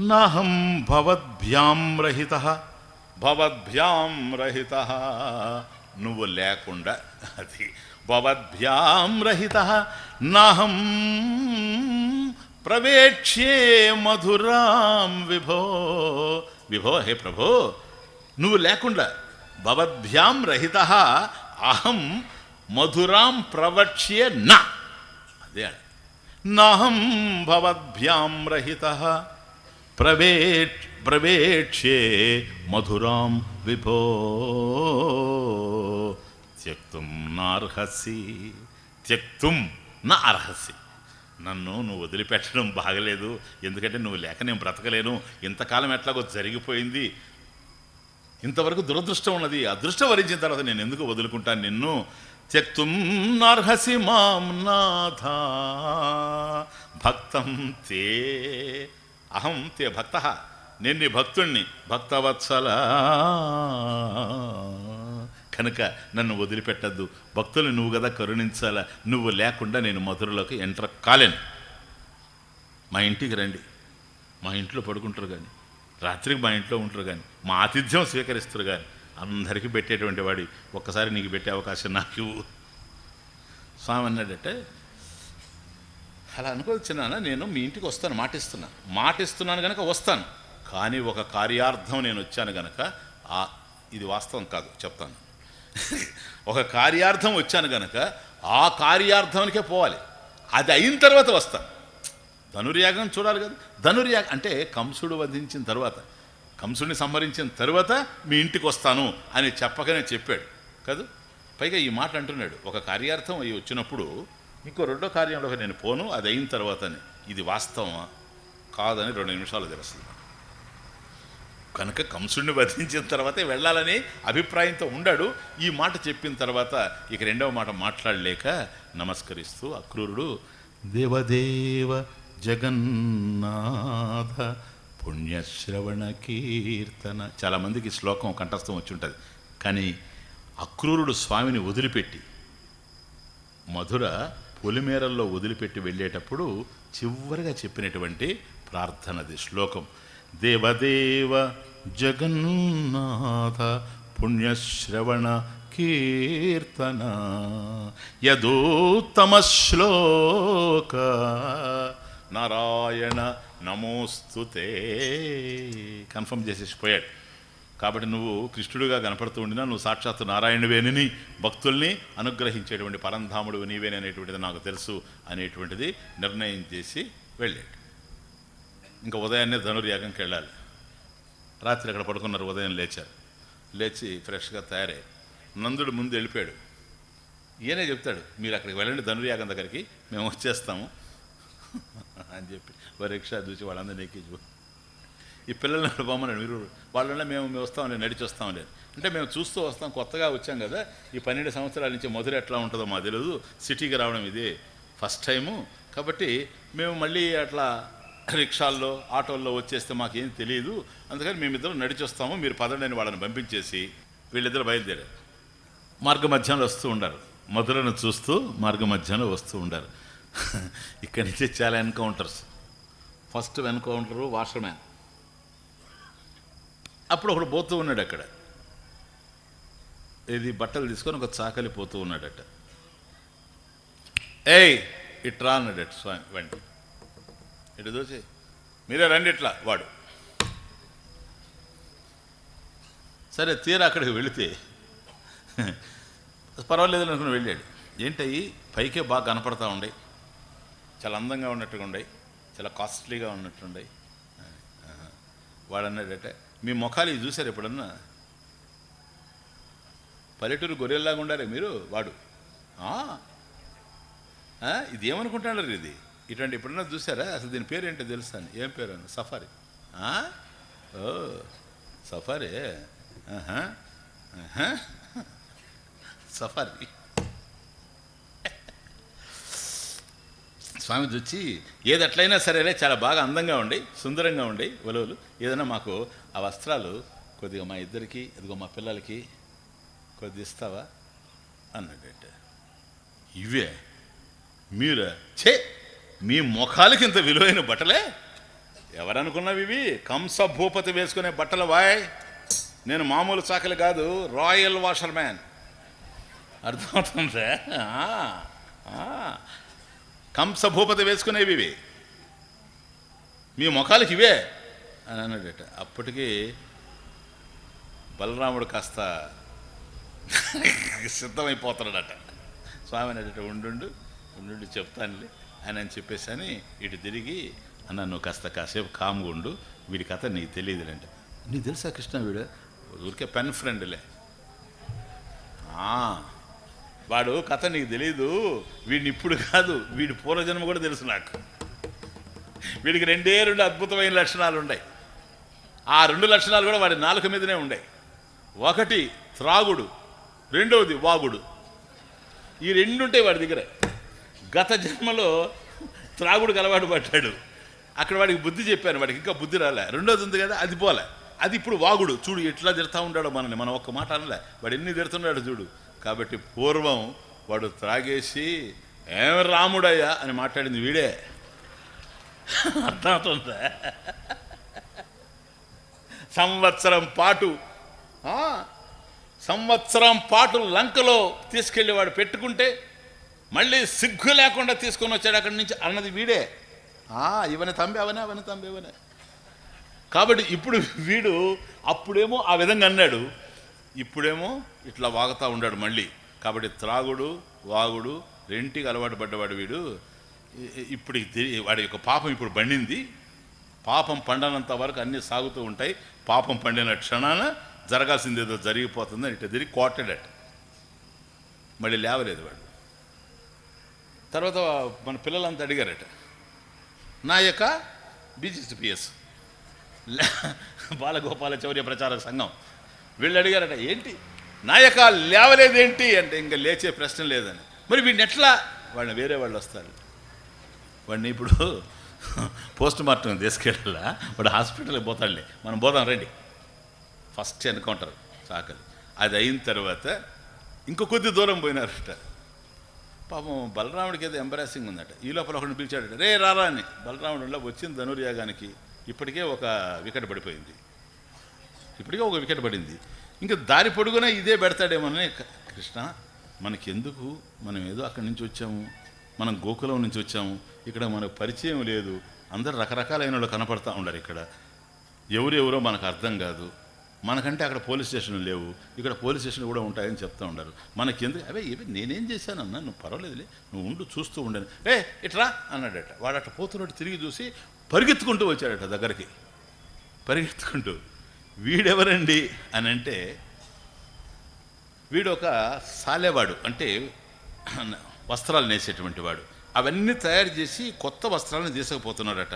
నహం భవద్భ్యాం రహిత. భవద్భ్యాం రహిత. నువ్వు లేకుండా అది భవద్భ్యాం రహిత. నహం ప్రవేక్ష్యే మధురాం విభో. విభో హే ప్రభో నువ్వు లేకుండా భవద్భ్యాం రహిత. అహం మధురాం ప్రవక్ష్యే నా. అదే నహం భవద్భ్యాం రహిత. ప్రవే ప్రవేక్షే మధురాం విభో. త్యక్తుం నార్హసి. త్యక్తుం నా అర్హసి నన్ను నువ్వు వదిలిపెట్టడం బాగలేదు. ఎందుకంటే నువ్వు లేక నేను బ్రతకలేను. ఇంతకాలం ఎట్లాగో జరిగిపోయింది. ఇంతవరకు దురదృష్టం ఉన్నది. అదృష్టం వరించిన తర్వాత నేను ఎందుకు వదులుకుంటాను నిన్ను? త్యక్తుం నార్హసి మాం నాథ. భక్తం తే అహం తే భక్త. నేను నీ భక్తుణ్ణి భక్తవత్సల. కనుక నన్ను వదిలిపెట్టద్దు. భక్తులు నువ్వు కదా కరుణించాలా. నువ్వు లేకుండా నేను మధురలోకి ఎంటర్ కాలేను. మా ఇంటికి రండి. మా ఇంట్లో పడుకుంటారు కానీ రాత్రికి మా ఇంట్లో ఉంటారు కానీ మా ఆతిథ్యం స్వీకరిస్తారు కానీ అందరికీ పెట్టేటువంటి వాడి ఒక్కసారి నీకు పెట్టే అవకాశం నాకు స్వామి అన్నాడంటే అలా అనుకోవచ్చున్నానా నేను మీ ఇంటికి వస్తాను మాటిస్తున్నాను మాటిస్తున్నాను కనుక వస్తాను. కానీ ఒక కార్యార్థం నేను వచ్చాను గనక ఆ ఇది వాస్తవం కాదు చెప్తాను. ఒక కార్యార్థం వచ్చాను గనక ఆ కార్యార్థానికే పోవాలి. అది అయిన తర్వాత వస్తాను. ధనుర్యాగం చూడాలి కదా. ధనుర్యాగం అంటే కంసుడు వధించిన తర్వాత కంసుడిని సంహరించిన తర్వాత మీ ఇంటికి వస్తాను అని చెప్పకనే చెప్పాడు. కదా? పైగా ఈ మాట అంటున్నాడు. ఒక కార్యార్థం అయ్యి వచ్చినప్పుడు ఇంకో రెండో కార్యంలో నేను పోను అది అయిన తర్వాతనే. ఇది వాస్తవమా? కాదని రెండు నిమిషాలు తెలుస్తుంది. కనుక కంసుడిని వధించిన తర్వాతే వెళ్ళాలని అభిప్రాయంతో ఉండాడు. ఈ మాట చెప్పిన తర్వాత ఇక రెండవ మాట మాట్లాడలేక నమస్కరిస్తూ అక్రూరుడు దేవదేవ జగన్నాథ పుణ్యశ్రవణ కీర్తన చాలామందికి శ్లోకం కంఠస్థం వచ్చి ఉంటుంది. కానీ అక్రూరుడు స్వామిని వదిలిపెట్టి మధుర పొలిమేరల్లో వదిలిపెట్టి వెళ్ళేటప్పుడు చివరిగా చెప్పినటువంటి ప్రార్థనది శ్లోకం. దేవదేవ జగన్నాథ పుణ్యశ్రవణ కీర్తన యదోత్తమ శ్లోక. నారాయణ నమోస్తుతే కన్ఫర్మ్ చేసేసిపోయాడు. కాబట్టి నువ్వు కృష్ణుడిగా కనపడుతూ ఉండినా నువ్వు సాక్షాత్తు నారాయణువేనని భక్తుల్ని అనుగ్రహించేటువంటి పరంధాముడు నీవేని అనేటువంటిది నాకు తెలుసు అనేటువంటిది నిర్ణయం చేసి వెళ్ళాడు ఇంకా ఉదయాన్నే ధనుర్యాగంకి వెళ్ళాలి. రాత్రి అక్కడ పడుకున్నారు ఉదయం లేచారు. లేచి ఫ్రెష్గా తయారై నందుడు ముందు వెళ్ళిపోయాడు. ఈయనే చెప్తాడు మీరు అక్కడికి వెళ్ళండి ధనుర్యాగం దగ్గరికి మేము వచ్చేస్తాము. అని చెప్పి వరీక్ష రిక్షా చూసి వాళ్ళందరినీ ఎక్కించు ఈ పిల్లల్ని పోమన్నాడు మీరు వాళ్ళ మేము మేము వస్తామండి నడిచి వస్తామండి అంటే మేము చూస్తూ వస్తాం కొత్తగా వచ్చాం కదా ఈ పన్నెండు సంవత్సరాల నుంచి మధుర ఎట్లా ఉంటుందో మా తెలియదు సిటీకి రావడం ఇది ఫస్ట్ టైము. కాబట్టి మేము మళ్ళీ అట్లా రిక్షాల్లో ఆటోల్లో వచ్చేస్తే మాకేం తెలియదు అందుకని మేమిద్దరం నడిచి వస్తాము మీరు పదండి వాళ్ళని పంపించేసి వీళ్ళిద్దరు బయలుదేరారు. మార్గ మధ్యాహ్నం వస్తూ ఉండారు. మధురను చూస్తూ మార్గ మధ్యాహ్నం వస్తూ ఉండారు. ఇక్కడి నుంచి చాలా ఎన్కౌంటర్స్. First encounter washerman. అప్పుడు ఒకడు పోతూ ఉన్నాడు అక్కడ. ఇది బట్టలు తీసుకొని ఒక చాకలి పోతూ ఉన్నాడట. ఏయ్ ఇట్రా అన్నాడట స్వామి వెంట ఇటు దోచి మీరే రండి ఇట్లా వాడు. సరే తీరా అక్కడికి వెళితే పర్వాలేదు అనుకుని వెళ్ళాడు. ఏంటయ్యి పైకే బాగా కనపడతా ఉండే. చాలా అందంగా ఉన్నట్టుగా ఉండే. చాలా కాస్ట్లీగా ఉన్నట్టుండే వాడు అన్నాడట మీ ముఖాలు ఇది చూశారు ఎప్పుడన్నా? పల్లెటూరు గొర్రెల్లాగా ఉండారే మీరు వాడు? "ఆ? ఇది ఏమనుకుంటున్నారు ఇది? ఇటువంటి ఎప్పుడన్నా చూసారా అసలు దీని పేరు ఏంటో తెలుసా అని? ఏం పేరు అని సఫారీ. ఆ? ఓ సఫారీ? సఫారీ. స్వామి వచ్చి ఏది ఎట్లయినా సరేలే చాలా బాగా అందంగా ఉండి సుందరంగా ఉండి ఒలవులు. ఏదైనా మాకు ఆ వస్త్రాలు కొద్దిగా మా ఇద్దరికి ఇదిగో మా పిల్లలకి కొద్ది ఇస్తావా? అన్నాడట ఇవే? మీరా? చే మీ ముఖాలకి ఇంత విలువైన బట్టలే? ఎవరనుకున్నవి ఇవి? కంస భూపతి వేసుకునే బట్టలు వాయ్! నేను మామూలు చాకలి కాదు రాయల్ వాషర్ మ్యాన్ అర్థమవుతుందా ఆ, భూపతి వేసుకునేవి ఇవి. మీ ముఖాలకి ఇవే అని అన్నాడట. అప్పటికి బలరాముడు కాస్త సిద్ధమైపోతున్నాడట. స్వామి అన్నట ఉండు ఉండు చెప్తానులే అని అని చెప్పేసి అని ఇటు తిరిగి అన్న నువ్వు కాస్త కాసేపు కామ్గా ఉండు వీడి కథ నీకు తెలియదులేంట. నీకు తెలుసా కృష్ణ వీడు? ఊరికే పెన్ ఫ్రెండ్లే. ఆ, వాడు కథ నీకు తెలీదు వీడిని ఇప్పుడు కాదు వీడి పూర్వజన్మ కూడా తెలుసు నాకు. వీడికి రెండే రెండు అద్భుతమైన లక్షణాలు ఉన్నాయి ఆ రెండు లక్షణాలు కూడా వాడి నాలుక మీదనే ఉన్నాయి ఒకటి త్రాగుడు రెండవది వాగుడు. ఈ రెండు ఉంటాయి వాడి దగ్గర. గత జన్మలో త్రాగుడికి అలవాటు పడ్డాడు. అక్కడ వాడికి బుద్ధి చెప్పాను వాడికి ఇంకా బుద్ధి రాలే. రెండోది ఉంది కదా అది పోలే. అది ఇప్పుడు వాగుడు. చూడు ఎట్లా తిడతా ఉంటాడో మనల్ని. మనం ఒక్క మాట అనలే. వాడు ఎన్ని తిడుతున్నాడు చూడు. కాబట్టి పూర్వం వాడు త్రాగేసి ఏం రాముడయ్యా? అని మాట్లాడింది వీడే. అర్థమవుతుందా? సంవత్సరం పాటు సంవత్సరం పాటు లంకలో తీసుకెళ్ళి వాడు పెట్టుకుంటే మళ్ళీ సిగ్గు లేకుండా తీసుకొని వచ్చాడు అక్కడి నుంచి అన్నది వీడే. ఆ, ఇవని తంబి అవనే అవని తంబి అవనే. కాబట్టి ఇప్పుడు వీడు అప్పుడేమో ఆ విధంగా అన్నాడు. ఇప్పుడేమో ఇట్లా వాగుతూ ఉన్నాడు మళ్ళీ. కాబట్టి త్రాగుడు వాగుడు రెంటికి అలవాటు పడ్డవాడు వీడు. ఇప్పుడు వాడి యొక్క పాపం ఇప్పుడు పండింది. పాపం పండనంత వరకు అన్నీ సాగుతూ ఉంటాయి. పాపం పండిన క్షణాన జరగాల్సింది ఏదో జరిగిపోతుందని ఇట్లా తిరిగి కోటడట మళ్ళీ లేవలేదు వాడు. తర్వాత మన పిల్లలంతా అడిగారట నా యొక్క బీజీసీపీఎస్ బాలగోపాల చౌర్య ప్రచార సంఘం వీళ్ళు అడిగారట ఏంటి? నాయక లేవలేదేంటి? అంటే ఇంకా లేచే ప్రశ్న లేదని. మరి వీడిని ఎట్లా? వాళ్ళని వేరే వాళ్ళు వస్తారు. వాడిని ఇప్పుడు పోస్ట్ మార్టం తీసుకెళ్ళాలా? వాడు హాస్పిటల్కి పోతాడులే. మనం పోదాం రండి. ఫస్ట్ ఎన్కౌంటర్ సాకలి. అది అయిన తర్వాత ఇంకో కొద్ది దూరం పోయినారట. పాపం బలరాముడికి ఏదో ఎంబరాసింగ్ ఉందట. ఈ లోపల ఒకరిని పిలిచాడట రే రారా అని. బలరాముడు వచ్చింది ధనుర్యాగానికి. ఇప్పటికే ఒక వికెట్ పడిపోయింది. ఇప్పటికే ఒక వికెట్ పడింది. ఇంకా దారి పొడుగునే ఇదే పెడతాడేమోనని కృష్ణ మనకెందుకు? మనం ఏదో అక్కడి నుంచి వచ్చాము. మనం గోకులం నుంచి వచ్చాము. ఇక్కడ మనకు పరిచయం లేదు. అందరు రకరకాలైన వాళ్ళు కనపడతా ఉన్నారు ఇక్కడ. ఎవరెవరో మనకు అర్థం కాదు. మనకంటే అక్కడ పోలీస్ స్టేషన్లు లేవు. ఇక్కడ పోలీస్ స్టేషన్లు కూడా ఉంటాయని చెప్తా ఉంటారు మనకెందుకు? అవే ఇవి నేనేం చేశానన్నా నువ్వు పర్వాలేదులే. నువ్వు ఉండు చూస్తూ ఉండను ఏ ఇట్రా అన్నాడట. వాడు అట్లా పోతున్నట్టు తిరిగి చూసి పరిగెత్తుకుంటూ వచ్చాడట దగ్గరికి. పరిగెత్తుకుంటూ. వీడెవరండి అని అంటే వీడు ఒక సాలేవాడు అంటే వస్త్రాలు నేసేటువంటి వాడు. అవన్నీ తయారు చేసి కొత్త వస్త్రాలను తీసుకుపోతున్నాడట.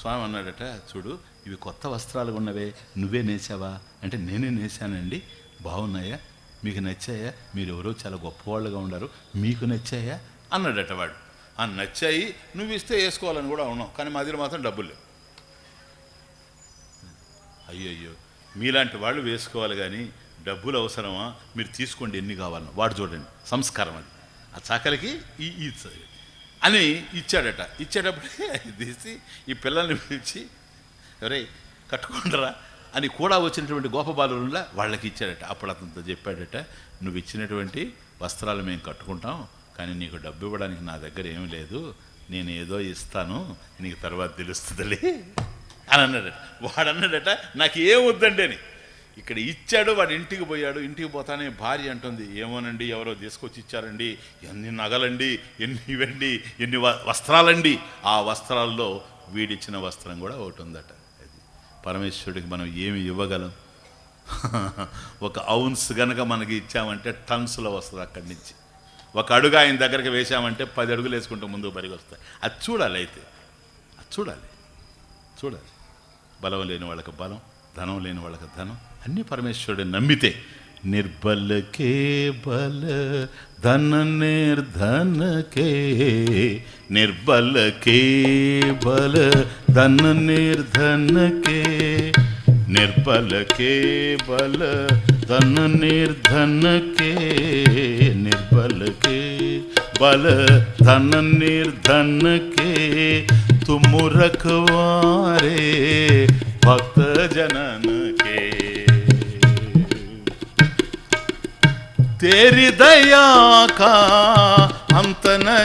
స్వామి అన్నాడట చూడు ఇవి కొత్త వస్త్రాలు ఉన్నవే నువ్వే నేసావా? అంటే నేనే నేసానండి బాగున్నాయా? మీకు నచ్చాయా? మీరు ఎవరో చాలా గొప్పవాళ్ళుగా ఉన్నారు మీకు నచ్చాయా? అన్నాడట వాడు. ఆ నచ్చాయి నువ్వు ఇస్తే వేసుకోవాలని కూడా ఉన్నావు కానీ మా దగ్గర మాత్రం డబ్బులు లేవు. అయ్యో మీలాంటి వాళ్ళు వేసుకోవాలి కానీ డబ్బులు అవసరమా? మీరు తీసుకోండి ఎన్ని కావాలన్నా వాడు చూడండి సంస్కారం అది. ఆ చాకలికి ఈ ఈ అని ఇచ్చాడట. ఇచ్చేటప్పుడే తీసి ఈ పిల్లల్ని పిలిచి ఎవరే కట్టుకుంటారా అని కూడా వచ్చినటువంటి గోపబాలులా వాళ్ళకి ఇచ్చాడట. అప్పుడు అతనితో చెప్పాడట నువ్వు ఇచ్చినటువంటి వస్త్రాలు మేము కట్టుకుంటాం కానీ నీకు డబ్బు ఇవ్వడానికి నా దగ్గర ఏమీ లేదు. నేను ఏదో ఇస్తాను నీకు తర్వాత తెలుస్తుందిలే. అని అన్నాడట వాడు అన్నాడట నాకు ఏం వద్దండి అని. ఇక్కడ ఇచ్చాడు వాడు ఇంటికి పోయాడు. ఇంటికి పోతానే భార్య అంటుంది ఏమోనండి ఎవరో తీసుకొచ్చి ఇచ్చారండి. ఎన్ని నగలండి ఎన్ని ఇవండి ఎన్ని వ- వస్త్రాలండి. ఆ వస్త్రాల్లో వీడిచ్చిన వస్త్రం కూడా ఒకటి ఉందట. అది పరమేశ్వరుడికి మనం ఏమి ఇవ్వగలం? ఒక ఔన్స్ గనక మనకి ఇచ్చామంటే టన్స్లో వస్తుంది అక్కడి నుంచి. ఒక అడుగు ఆయన దగ్గరికి వేసామంటే పది అడుగులు వేసుకుంటూ ముందుకు పరిగి వస్తాయి అది చూడాలి అయితే. అది చూడాలి. చూడాలి. బలం లేని వాళ్ళకి బలం ధనం లేని వాళ్ళకి ధనం. అన్నీ పరమేశ్వరుడు నమ్మితే నిర్బలకే బల ధన నిర్ధనకే నిర్బలకే బల ధన నిర్ధనకే నిర్బలకే బల ధన నిర్ధనకే నిర్బలకే బల ధన నిర్ధనకే तुम रखवारे भक्त जनन के। तेरी दया का अंत नहीं